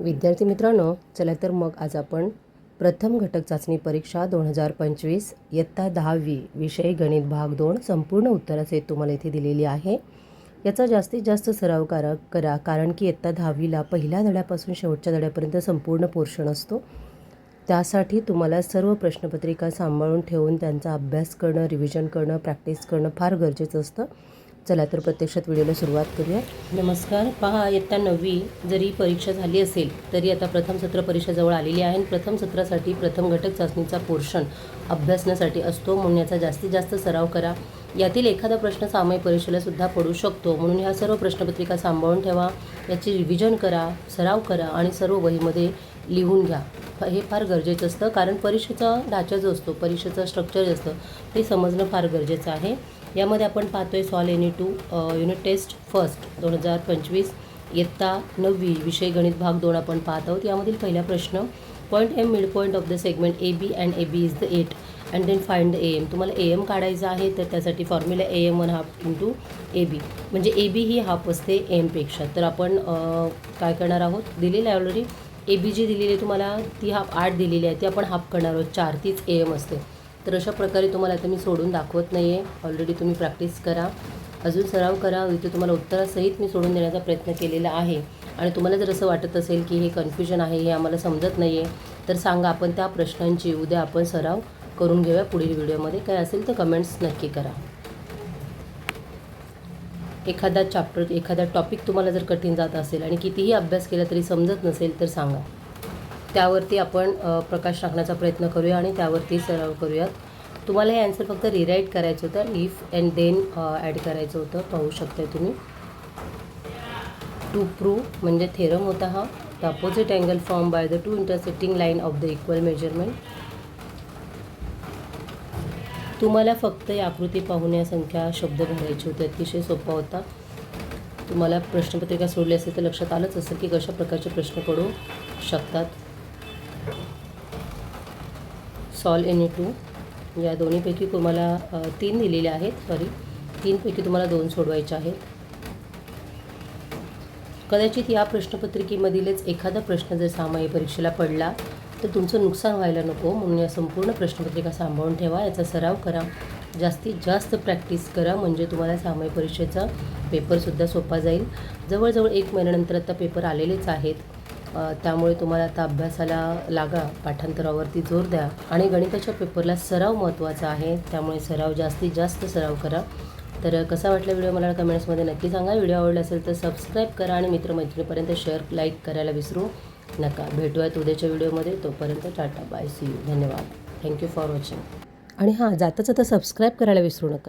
विद्यार्थी मित्रांनो चला तर मग आज आपण प्रथम घटक चाचणी परीक्षा दोन हजार पंचवीस इयत्ता दहावी विषय गणित भाग दोन संपूर्ण उत्तराचे तुम्हाला इथे दिलेली आहे. याचा जास्तीत जास्त सराव करा करा कारण की इयत्ता दहावीला पहिल्या धड्यापासून शेवटच्या धड्यापर्यंत संपूर्ण पोर्शन असतो. त्यासाठी तुम्हाला सर्व प्रश्नपत्रिका सांभाळून ठेवून त्यांचा अभ्यास करणं रिव्हिजन करणं प्रॅक्टिस करणं फार गरजेचं असतं. चला तर प्रत्यक्षात व्हिडिओला सुरुवात करूया. नमस्कार. पहा इयत्ता नववी जरी परीक्षा झाली असेल तरी आता प्रथम सत्र परीक्षा जवळ आलेली आहे आणि प्रथम सत्रासाठी प्रथम घटक चाचणीचा पोर्शन अभ्यासण्यासाठी असतो. म्हणून याचा जास्तीत जास्त सराव करा. यातील एखादा प्रश्न सामायिक परीक्षेलासुद्धा पडू शकतो. म्हणून ह्या सर्व प्रश्नपत्रिका सांभाळून ठेवा. याची रिव्हिजन करा सराव करा आणि सर्व वहीमध्ये लिहून घ्या. हे फार गरजेचं असतं. कारण परीक्षेचा ढाचा जो असतो परीक्षेचं स्ट्रक्चर जे असतं ते समजणं फार गरजेचं आहे. यामध्ये आपण पाहतो आहे solve any two unit test first दोन हजार पंचवीस इयत्ता नववी विषय गणित भाग दोन आपण पाहत आहोत. यामधील पहिला प्रश्न point M mid point of the segment A B and A B is the at and then find the A M तुम्हाला ए एम काढायचं आहे तर त्यासाठी formula A M one half into A B म्हणजे A B he half असते ए एमपेक्षा तर आपण काय करणार आहोत? दिलेलं आहे ऑलरेडी ए बी जी दिलेली आहे तुम्हाला ती हाफ आठ दिलेली आहे ती आपण हाफ करणार आहोत. चार तीच ए एम असते. तर अशा प्रकारे तुम्हाला आता मी सोडून दाखवत नाही आहे ऑलरेडी तुम्ही प्रॅक्टिस करा. अजून सराव करा. इथे तुम्हाला उत्तरासहित मी सोडून देण्याचा प्रयत्न केलेला आहे. आणि तुम्हाला जर असं वाटत असेल की हे कन्फ्युजन आहे हे आम्हाला समजत नाही आहे तर सांगा आपण त्या प्रश्नांची उद्या आपण सराव करून घेऊया पुढील व्हिडिओमध्ये. काय असेल तर कमेंट्स नक्की करा. एखादा चॅप्टर एखादा टॉपिक तुम्हाला जर कठीण जात असेल आणि कितीही अभ्यास केला तरी समजत नसेल तर सांगा. त्यावरती आपण प्रकाश टाकण्याचा प्रयत्न करूया आणि त्यावरती सराव करूयात. तुम्हाला हे ॲन्सर फक्त रिराईट करायचं होतं. इफ अँड देन ॲड करायचं होतं. पाहू शकताय तुम्ही. टू प्रूव्ह म्हणजे थेरम होता हा the opposite angle form by the two intersecting line of the equal measurement तुम्हाला फक्त या आकृती पाहून या संख्या शब्द भरायचे होते अतिशय सोपा होता. तुम्हाला प्रश्नपत्रिका सोडली असेल तर लक्षात आलंच असेल की कशा प्रकारचे प्रश्न पडू शकतात. सॉल एन टू या दोन्हीपैकी तुम्हाला तीन दिलेले आहेत सॉरी तीनपैकी तुम्हाला दोन सोडवायचे आहेत. कदाचित या प्रश्नपत्रिकेमधीलच एखादा प्रश्न जर सामायिक परीक्षेला पडला तर तुमचं नुकसान व्हायला नको म्हणून या संपूर्ण प्रश्नपत्रिका सांभाळून ठेवा. याचा सराव करा. जास्तीत जास्त प्रॅक्टिस करा म्हणजे तुम्हाला सामायिक परीक्षेचा पेपरसुद्धा सोपा जाईल. जवळजवळ एक महिन्यानंतर आता पेपर आलेलेच आहेत. त्यामुळे तुम्हाला आता अभ्यासाला लागा पाठांतरावरती जोर द्या. आणि गणिताच्या पेपरला सराव महत्त्वाचा आहे. त्यामुळे सराव जास्तीत जास्त सराव करा. तर कसा वाटला व्हिडिओ मला कमेंट्समध्ये नक्की सांगा. व्हिडिओ आवडला असेल तर सबस्क्राईब करा आणि मित्रमैत्रिणीपर्यंत शेअर लाईक करायला विसरू नका. भेटूयात उद्याच्या व्हिडिओमध्ये. तोपर्यंत टाटा बाय सी यू. धन्यवाद. Thank you for watching. आणि हां जाता जाता सबस्क्राईब करायला विसरू नका.